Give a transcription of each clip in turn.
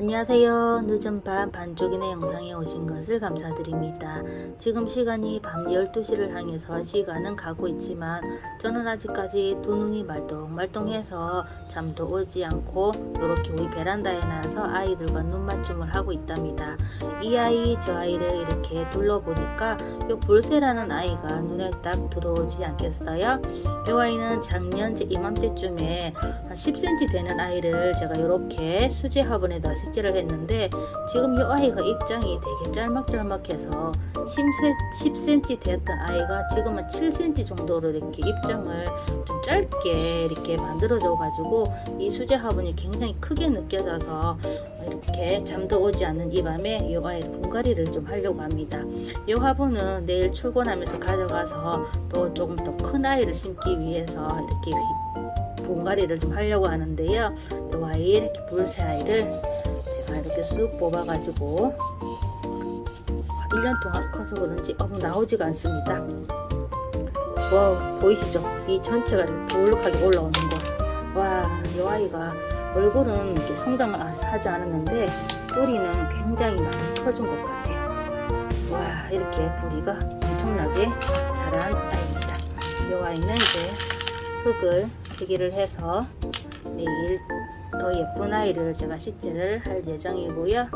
안녕하세요. 늦은 밤 반쪽인의 영상에 오신 것을 감사드립니다. 지금 시간이 밤 12시를 향해서 시간은 가고 있지만 저는 아직까지 두 눈이 말똥말똥해서 잠도 오지 않고 이렇게 우리 베란다에 나와서 아이들과 눈 맞춤을 하고 있답니다. 이 아이 저 아이를 이렇게 둘러보니까 요 볼세라는 아이가 눈에 딱 들어오지 않겠어요? 이 아이는 작년 제 이맘때쯤에 한 10cm 되는 아이를 제가 이렇게 수제 화분에다 식재를 했는데 지금 이 아이가 입장이 되게 짤막짤막해서 10cm, 10cm 되었던 아이가 지금은 7cm 정도로 이렇게 입장을 좀 짧게 이렇게 만들어져 가지고 이 수제 화분이 굉장히 크게 느껴져서 이렇게 잠도 오지 않는 이 밤에 이 아이를 분갈이를 좀 하려고 합니다. 이 화분은 내일 출근하면서 가져가서 또 조금 더 큰 아이를 심기 위해서 이렇게 분갈이를 좀 하려고 하는데요. 이 아이 이렇게 불새 아이를 이렇게 쑥 뽑아가지고 1년 동안 커서 그런지 어, 나오지가 않습니다. 와 보이시죠? 이 전체가 이렇게 볼록하게 올라오는 거. 와, 이 아이가 얼굴은 이렇게 성장을 안- 하지 않았는데 뿌리는 굉장히 많이 커진 것 같아요. 와, 이렇게 뿌리가 엄청나게 자란 아이입니다. 이 아이는 이제 흙을 해기를 해서 내일 더 예쁜 아이를 제가 식재를 할 예정이고요.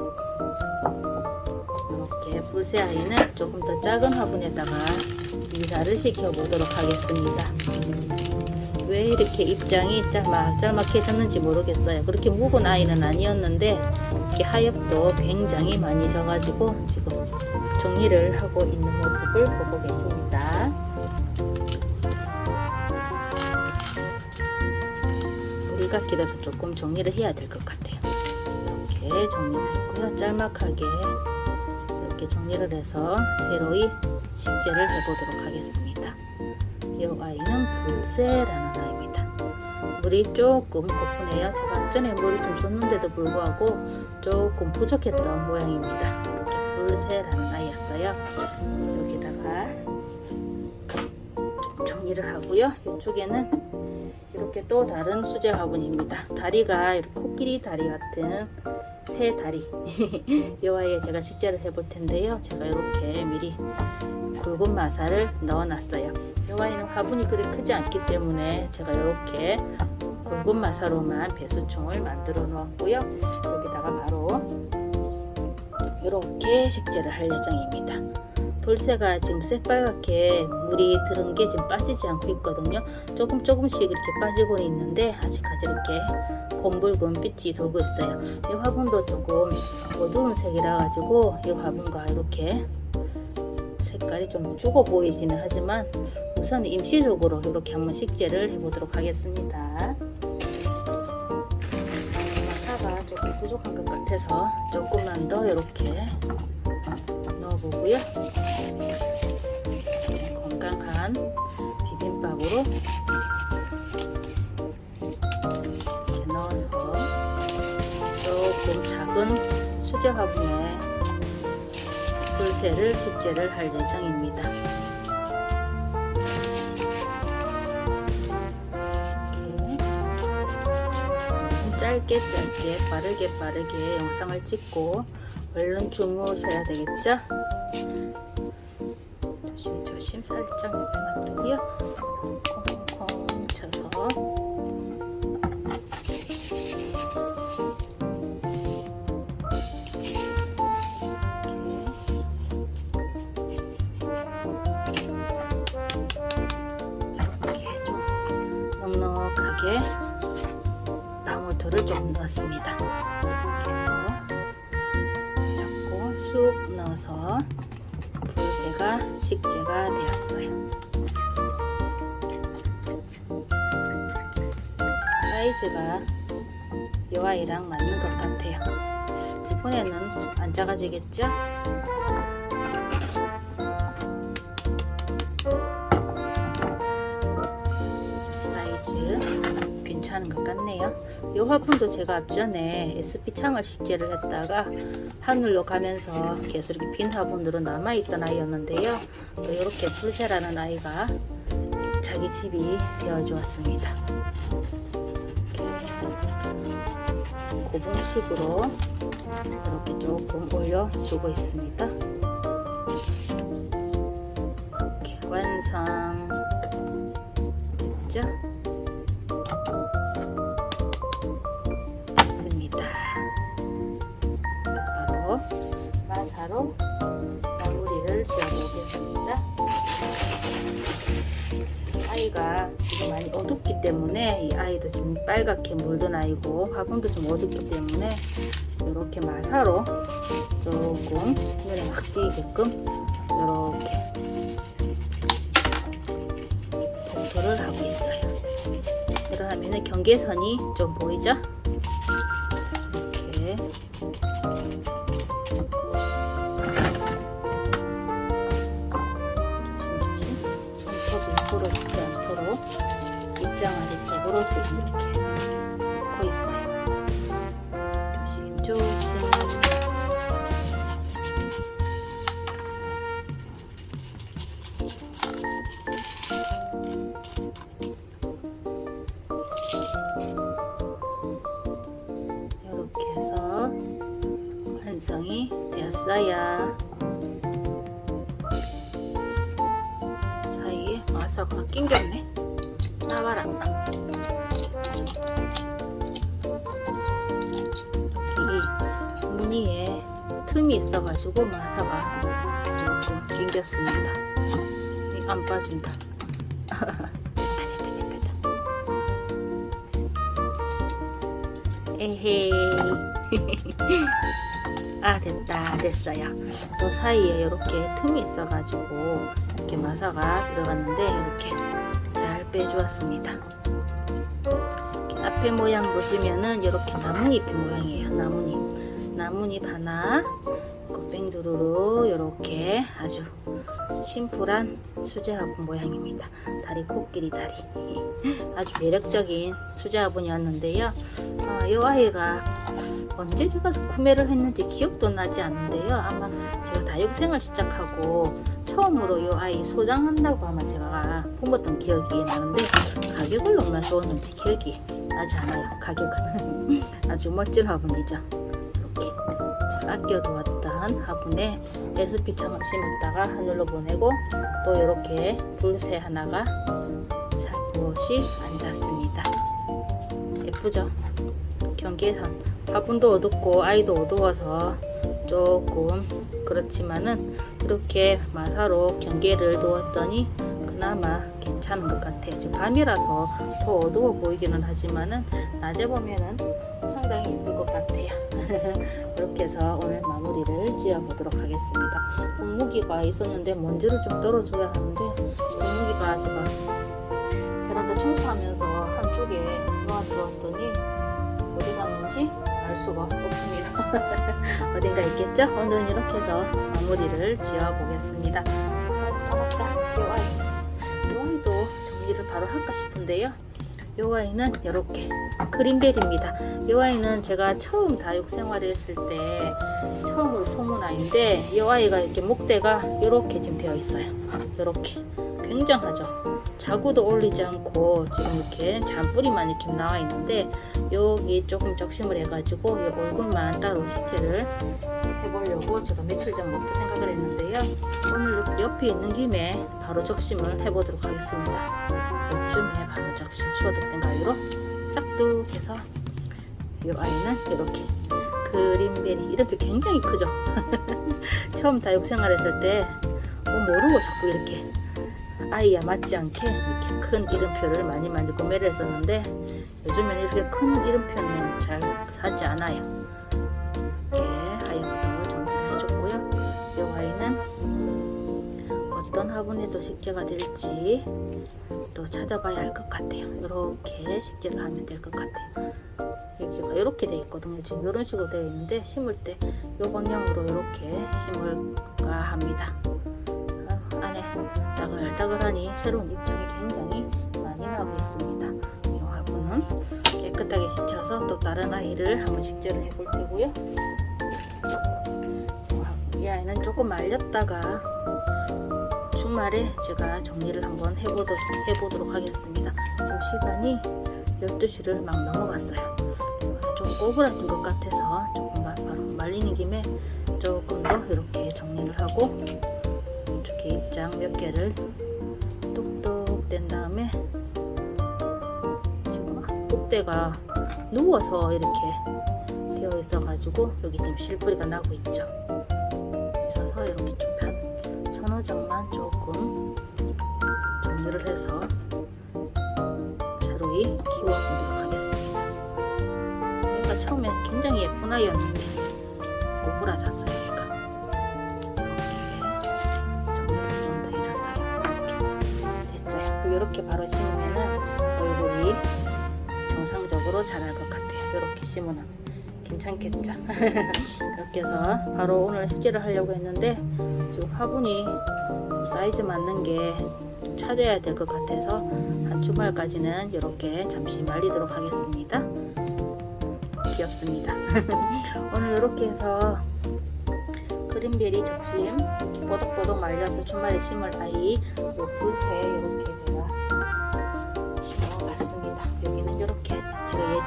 이렇게 불새 아이는 조금 더 작은 화분에다가 이사를 시켜 보도록 하겠습니다. 왜 이렇게 입장이 짤막짤막해졌는지 모르겠어요. 그렇게 묵은 아이는 아니었는데 이렇게 하엽도 굉장히 많이 져가지고 지금 정리를 하고 있는 모습을 보고 계십니다. 뿌리가 길어서 조금 정리를 해야 될 것 같아요. 이렇게 정리됐고요. 짤막하게 이렇게 정리를 해서 새로이 식재를 해보도록 하겠습니다. 이 아이는 불새라는 아이입니다. 물이 조금 고프네요. 제가 전에 물을 좀 줬는데도 불구하고 조금 부족했던 모양입니다. 이렇게 불새라는 아이였어요. 여기다가 좀 정리를 하고요. 이쪽에는 이렇게 또 다른 수제 화분입니다. 다리가 이렇게 코끼리 다리 같은 새 다리. 이 아이에 제가 식재를 해볼 텐데요. 제가 이렇게 미리 굵은 마사를 넣어놨어요. 이 아이는 화분이 그리 크지 않기 때문에 제가 이렇게 굵은 마사로만 배수충을 만들어 놓았고요. 여기다가 바로 이렇게 식재를 할 예정입니다. 볼새가 지금 새빨갛게 물이 들은 게 지금 빠지지 않고 있거든요. 조금 조금씩 이렇게 빠지고 있는데 아직까지 이렇게 검붉은 빛이 돌고 있어요. 이 화분도 조금 어두운 색이라 가지고 이 화분과 이렇게 색깔이 좀 죽어 보이지는 하지만 우선 임시적으로 이렇게 한번 식재를 해보도록 하겠습니다. 마사가 조금 부족한 것 같아서 조금만 더 이렇게 넣어보고요. 건강한 비빔밥으로 이렇게 넣어서 조금 작은 수제 화분에 불새를 식재를 할 예정입니다. 짧게 짧게 빠르게 빠르게 영상을 찍고 얼른 주무셔야 되겠죠? 조심 조심 살짝 옆에만 두고요. 콩콩콩 쳐서 이렇게 좀 넉넉하게 방울토를 조금 넣었습니다. 쑥 넣어서 불새가 식재가 되었어요. 사이즈가 이 아이랑 맞는 것 같아요. 이번에는 안 작아지겠죠? 괜찮은 것 같네요. 이 화분도 제가 앞전에 SP 창을 식재를 했다가 하늘로 가면서 계속 이렇게 빈 화분으로 남아있던 아이였는데요. 또 이렇게 불새라는 아이가 자기 집이 되어 주었습니다. 이렇게 고봉식으로 이렇게 조금 올려주고 있습니다. 이렇게 완성 됐죠? 바로 마사로 마무리를 지어보겠습니다. 아이가 지금 많이 어둡기 때문에 이 아이도 지금 빨갛게 물든 아이고 화분도 좀 어둡기 때문에 이렇게 마사로 조금 눈에 확 띄게끔 이렇게 봉투를 하고 있어요. 그러면 경계선이 좀 보이죠? 이렇게 이렇게 놓고 있어요. 조심 조심. 이렇게 해서 완성이 되었어요. 사이에 마사가 낑겼네. 틈이 있어가지고 마사가 조금 낑겼습니다. 이안 빠진다. 에헤이. 아 됐다 됐어요 또 사이에 이렇게 틈이 있어 가지고 이렇게 마사가 들어갔는데 이렇게 잘 빼주었습니다 앞에 모양 보시면은 이렇게 나뭇잎 모양이에요 나뭇잎 나뭇잎 하나 뺑 두루루 이렇게 아주 심플한 수제 화분 모양입니다 다리 코끼리 다리 아주 매력적인 수제 화분이었는데요 어, 이 아이가 언제 제가 구매를 했는지 기억도 나지 않는데요. 아마 제가 다육생을 시작하고 처음으로 이 아이 소장한다고 아마 제가 뽑았던 기억이 나는데 가격을 얼마 줬는지 기억이 나지 않아요. 가격은 아주 멋진 화분이죠. 이렇게 아껴 두었던 화분에 SP 청을 심었다가 하늘로 보내고 또 이렇게 불새 하나가 살포시 앉았습니다. 예쁘죠? 경계선 화분도 어둡고 아이도 어두워서 조금 그렇지만은 이렇게 마사로 경계를 두었더니 그나마 괜찮은 것 같아요. 지금 밤이라서 더 어두워 보이기는 하지만은 낮에 보면은 상당히 예쁠 것 같아요. 이렇게 해서 오늘 마무리를 지어 보도록 하겠습니다. 분무기가 있었는데 먼지를 좀 떨어줘야 하는데 분무기가 제가 베란다 청소하면서 한쪽에 놓아두었더니 어디 갔는지 알 수가 없습니다. 어딘가 있겠죠? 오늘은 이렇게 해서 마무리를 지어 보겠습니다. 아, 까먹다. 요 아이. 정리를 바로 할까 싶은데요. 요 아이는 이렇게 그린벨입니다. 요 아이는 제가 처음 다육 생활을 했을 때 처음으로 품은 아이인데 요 아이가 이렇게 목대가 이렇게 지금 되어 있어요. 이렇게 굉장하죠. 자구도 올리지 않고 지금 이렇게 잔뿌리만 이렇게 나와 있는데 여기 조금 적심을 해가지고 이 얼굴만 따로 식재를 해보려고 제가 며칠 전부터 생각을 했는데요. 오늘 옆에 있는 김에 바로 적심을 해보도록 하겠습니다. 요즘에 바로 적심 소독된 가위로 싹둑해서 이 아이는 이렇게 그린베리 이름표 굉장히 크죠. 처음 다육 생활 했을 때 뭐 모르고 자꾸 이렇게 아이야 맞지 않게 이렇게 큰 이름표를 많이 많이 구매를 했었는데 요즘에는 이렇게 큰 이름표는 잘 사지 않아요. 이렇게 하얀부터 정리를 해줬고요. 이 아이는 어떤 화분에도 식재가 될지 또 찾아봐야 할 것 같아요. 이렇게 식재를 하면 될 것 같아요. 여기가 이렇게 되어 있거든요. 지금 이런 식으로 되어 있는데 심을 때 이 방향으로 이렇게 심을까 합니다. 아, 안에 따글따글하니 새로운 입장이 굉장히 많이 나고 있습니다. 이 화분은 깨끗하게 씻혀서 또 다른 아이를 한번 식재를 해볼 테고요. 이 아이는 조금 말렸다가 주말에 제가 정리를 한번 해보도록, 해보도록 하겠습니다. 지금 시간이 12시를 막 넘어갔어요. 조금 오그라진 것 같아서 조금 마- 바로 말리는 김에 조금 더 이렇게 정리를 하고 이렇게 입장 몇 개를 뗀 다음에 지금 꼭대가 누워서 이렇게 되어 있어 가지고 여기 지금 실뿌리가 나고 있죠. 그래서 이렇게 좀 편, 서너 장만 조금 정리를 해서 자루에 키워보도록 하겠습니다. 얘가 처음에 굉장히 예쁜 아이였는데 오그라졌어요 이렇게 바로 심으면은 얼굴이 정상적으로 자랄 것 같아요. 이렇게 심으면 괜찮겠죠? 이렇게 해서 바로 오늘 식재를 하려고 했는데 지금 화분이 좀 사이즈 맞는 게좀 찾아야 될 것 같아서 한 주말까지는 이렇게 잠시 말리도록 하겠습니다. 귀엽습니다. 오늘 이렇게 해서 그린베리 적심 보덕보덕 말려서 주말에 심을 아이 요 굴새 이렇게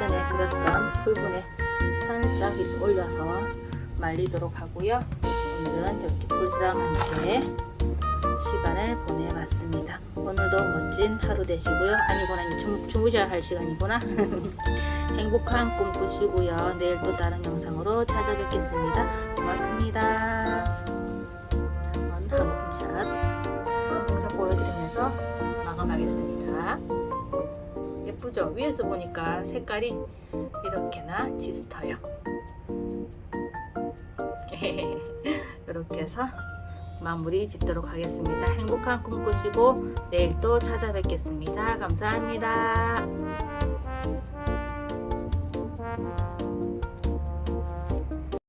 전에 그렸던 풀분에 살짝 올려서 말리도록 하고요. 오늘은 이렇게 굴새랑 함께 시간을 보내봤습니다. 오늘도 멋진 하루 되시고요. 아니구나 주무셔야 할 시간이구나. 행복한 꿈 꾸시고요. 내일 또 다른 영상으로 찾아뵙겠습니다. 고맙습니다 예쁘죠? 위에서 보니까 색깔이 이렇게나 짙어요. 이렇게 해서 마무리 짓도록 하겠습니다. 행복한 꿈 꾸시고 내일 또 찾아뵙겠습니다. 감사합니다